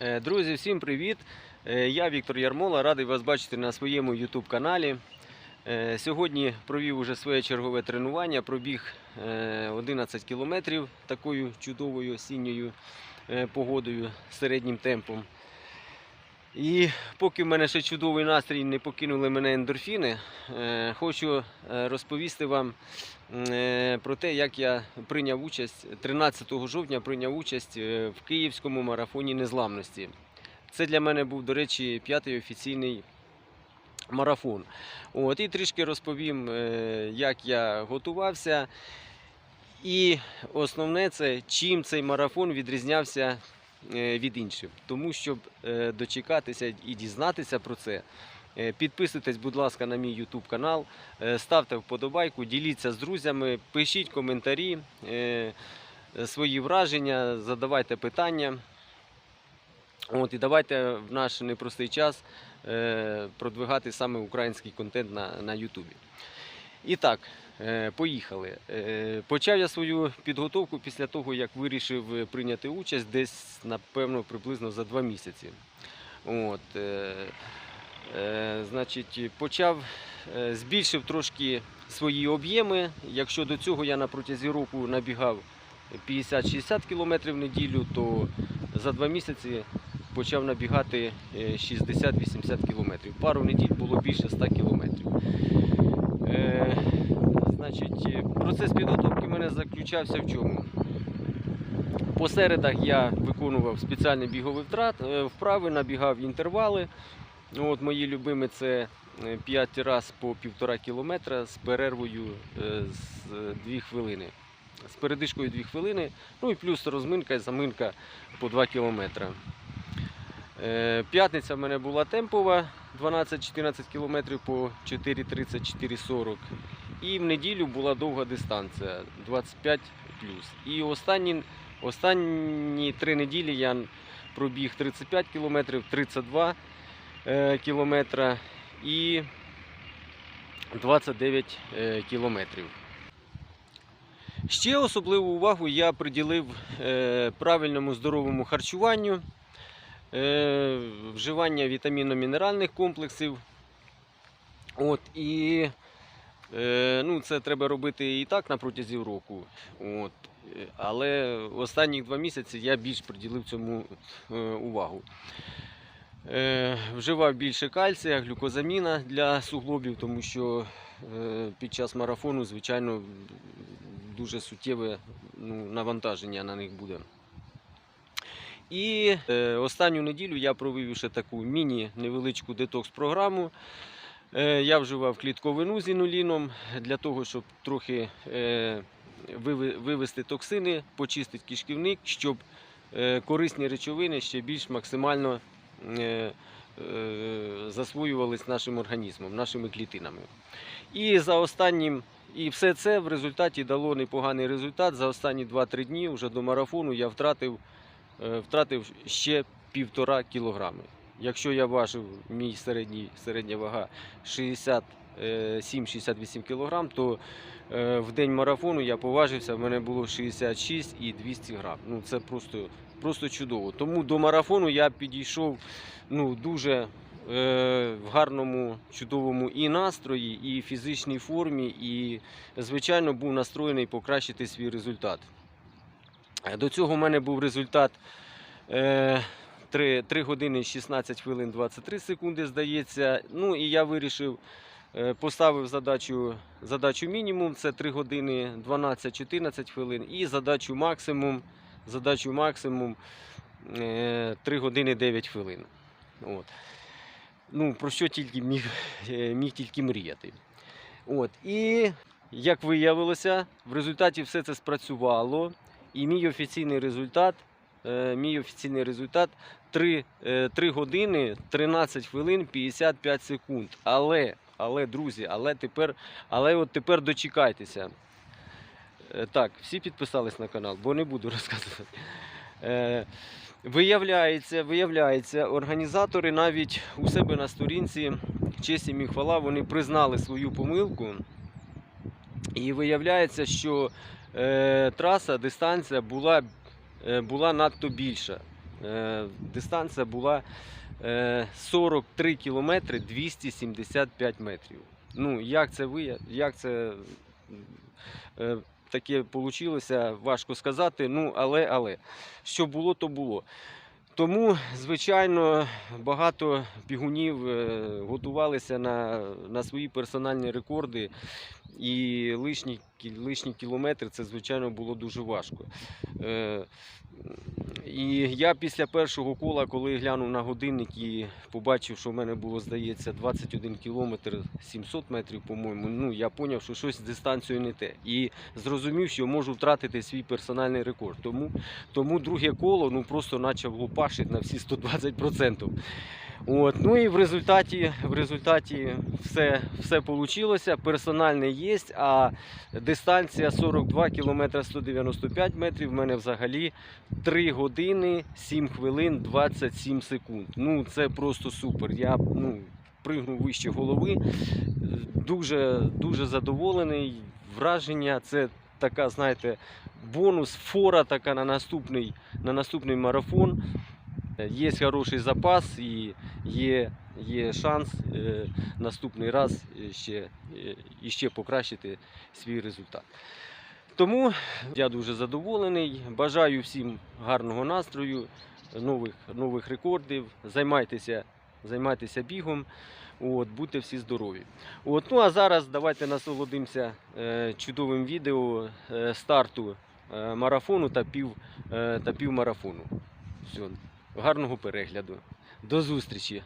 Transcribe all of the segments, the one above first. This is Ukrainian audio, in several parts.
Е, Друзі, всім привіт! Е, Я Віктор Ярмола, радий вас бачити на своєму YouTube каналі. Е, Сьогодні провів уже своє чергове тренування, пробіг е, 11 кілометрів такою чудовою осінньою погодою, середнім темпом. І поки в мене ще чудовий настрій не покинули мене ендорфіни, е, хочу е, розповісти вам е, про те, як я прийняв участь 13 жовтня прийняв участь в Київському марафоні незламності. Це для мене був, до речі, п'ятий офіційний марафон. От, і трішки розповім, як я готувався. І основне це чим цей марафон відрізнявся від інших. Тому щоб е, дочекатися і дізнатися про це. е, Підписуйтесь, будь ласка, на мій YouTube канал, е, ставте вподобайку, діліться з друзями, пишіть коментарі, е, свої враження, задавайте питання. От, і давайте в наш непростий час е, продвигати саме український контент на, на YouTube. І так, е, поїхали. Е, почав я свою підготовку після того, як вирішив е, прийняти участь десь, напевно, приблизно за два місяці. От, е, е, значить, почав, е, збільшив трошки свої об'єми. Якщо до цього я на протязі року набігав 50-60 км в неділю, то за два місяці почав набігати е, 60-80 км. Пару неділь було більше 100 км. Е, е, процес підготовки в мене заключався в чому? По середах я виконував спеціальні бігові втрат, е, вправи, набігав інтервали. От мої любимі це 5 разів по 1,5 кілометра з перервою е, з 2 хвилини. З передишкою 2 хвилини, ну і плюс розминка і заминка по 2 кілометри. Е, П'ятниця в мене була темпова 12-14 км по 4.30-4.40. І в неділю була довга дистанція 25 І останні, останні три неділі я пробіг 35 км, 32 е, км і 29 е, кілометрів. Ще особливу увагу я приділив е, правильному здоровому харчуванню, вживання вітамінно-мінеральних комплексів. От, і е, ну, це треба робити і так на протязі року. От, е, але останні два місяці я більш приділив цьому е, увагу. Е, вживав більше кальція, глюкозаміна для суглобів, тому що е, під час марафону, звичайно, дуже суттєве ну, навантаження на них буде. І е, останню неділю я провів ще таку міні-невеличку детокс-програму. Е, я вживав клітковину з інуліном для того, щоб трохи е, вивести токсини, почистити кишківник, щоб е, корисні речовини ще більш максимально засвоювались нашим організмом, нашими клітинами. І за останнім, і все це в результаті дало непоганий результат. За останні 2-3 дні вже до марафону я втратив, втратив ще півтора кілограми. Якщо я важив мій середній, середня вага 67-68 кг, то е, в день марафону я поважився, в мене було 66 і 200 грам. Ну це просто, просто чудово. Тому до марафону я підійшов ну, дуже е, в гарному, чудовому і настрої, і фізичній формі, і, звичайно, був настроєний покращити свій результат. Е, До цього в мене був результат. Е, 3, 3 години 16 хвилин 23 секунди, здається. Ну і я вирішив, е, поставив задачу, задачу мінімум, це 3 години 12-14 хвилин, і задачу максимум, задачу максимум е, 3 години 9 хвилин. От. Ну, про що тільки міг, е, міг тільки мріяти. От. І як виявилося, в результаті все це спрацювало. І мій офіційний результат Е, мій офіційний результат 3, 3 години 13 хвилин 55 секунд. Але, але, друзі, але тепер, але от тепер дочекайтеся. Е, Так, всі підписались на канал, бо не буду розказувати. Е, Виявляється, виявляється, організатори навіть у себе на сторінці честь і хвала, вони признали свою помилку. І виявляється, що е, траса, дистанція була е, була надто більша. Е, дистанція була е, 43 кілометри 275 метрів. Ну, як це ви, як це е, таке вийшло, важко сказати. Ну, але, але, що було, то було. Тому, звичайно, багато бігунів е, готувалися на, на свої персональні рекорди, і лишні, лишні кілометри це, звичайно, було дуже важко. Е, І я після першого кола, коли глянув на годинник і побачив, що в мене було, здається, 21 кілометр 700 метрів, по-моєму, ну, я зрозумів, що щось з дистанцією не те. І зрозумів, що можу втратити свій персональний рекорд. Тому тому друге коло ну, просто почав лупашити на всі 120%. От, ну і в результаті, в результаті все, все вийшло. Персональне є, а дистанція 42 км 195 метрів. В мене взагалі 3 години 7 хвилин 27 секунд. Ну це просто супер. Я ну, пригнув вище голови. Дуже, дуже задоволений. Враження це така, знаєте, бонус, фора така на наступний, на наступний марафон. Є хороший запас і є, є шанс е, наступний раз е, ще, е, покращити свій результат. Тому я дуже задоволений. Бажаю всім гарного настрою, нових, нових рекордів. Займайтеся, займайтеся бігом. От, будьте всі здорові. От, ну а зараз давайте насолодимося е, чудовим відео е, старту е, марафону та пів, е, та півмарафону. Все. Гарного перегляду. До зустрічі!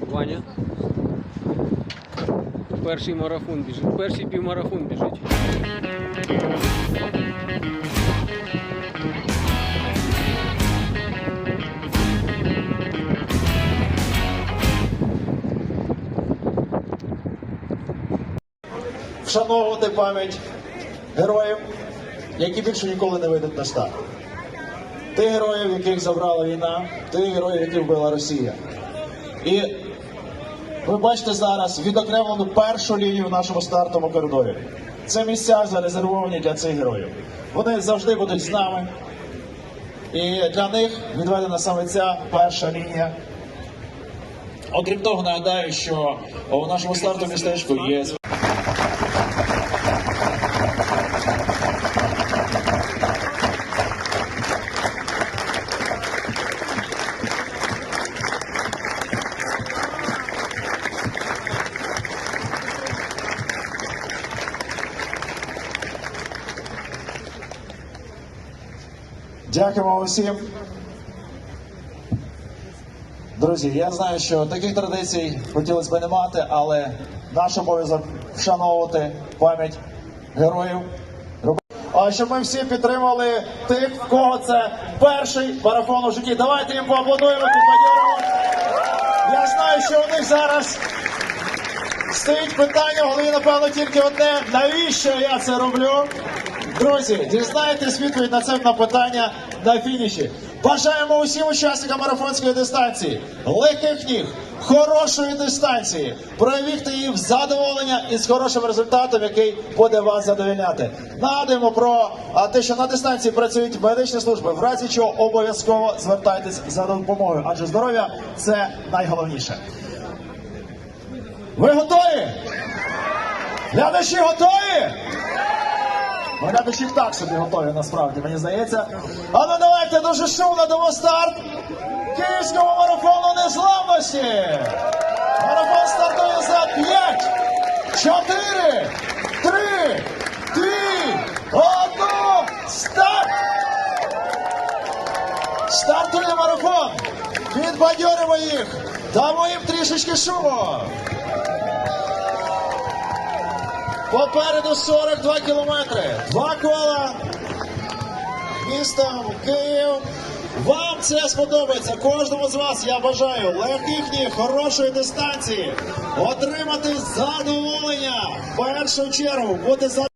Ваня. Перший марафон біжить. Перший півмарафон біжить. Вшановувати пам'ять героїв, які більше ніколи не вийдуть на старт. Тих героїв, яких забрала війна, тих героїв, яких вбила Росія. І ви бачите зараз відокремлену першу лінію в нашому стартовому коридорі. Це місця зарезервовані для цих героїв. Вони завжди будуть з нами. І для них відведена саме ця перша лінія. Окрім того, нагадаю, що у нашому стартовому містечку є Дякуємо усім. Друзі, я знаю, що таких традицій хотілося б не мати, але наш обов'язок вшановувати пам'ять героїв. А щоб ми всі підтримали тих, в кого це перший марафон у житті. Давайте їм поаплодуємо, підбадьоримо. Я знаю, що у них зараз стоїть питання, голові, напевно, тільки одне. Навіщо я це роблю? Друзі, дізнайтесь відповідь на це на питання на фініші. Бажаємо усім учасникам марафонської дистанції, легких ніг, хорошої дистанції. Проявіть її в задоволення і з хорошим результатом, який буде вас задовольняти. Нагадуємо про те, що на дистанції працюють медичні служби. В разі чого обов'язково звертайтесь за допомогою, адже здоров'я це найголовніше. Ви готові? Глядачі готові? Ну, глядачі так собі готові, насправді, мені здається. А ну давайте дуже шумно дамо старт Київському марафону незламності. Марафон стартує за 5, 4, 3, 2, 1, старт! Стартує марафон! Підбадьоримо їх! Дамо їм трішечки шуму! Попереду 42 кілометри. Два кола містом Київ. Вам це сподобається. Кожному з вас я бажаю легких днів, хорошої дистанції, отримати задоволення. В першу чергу бути за.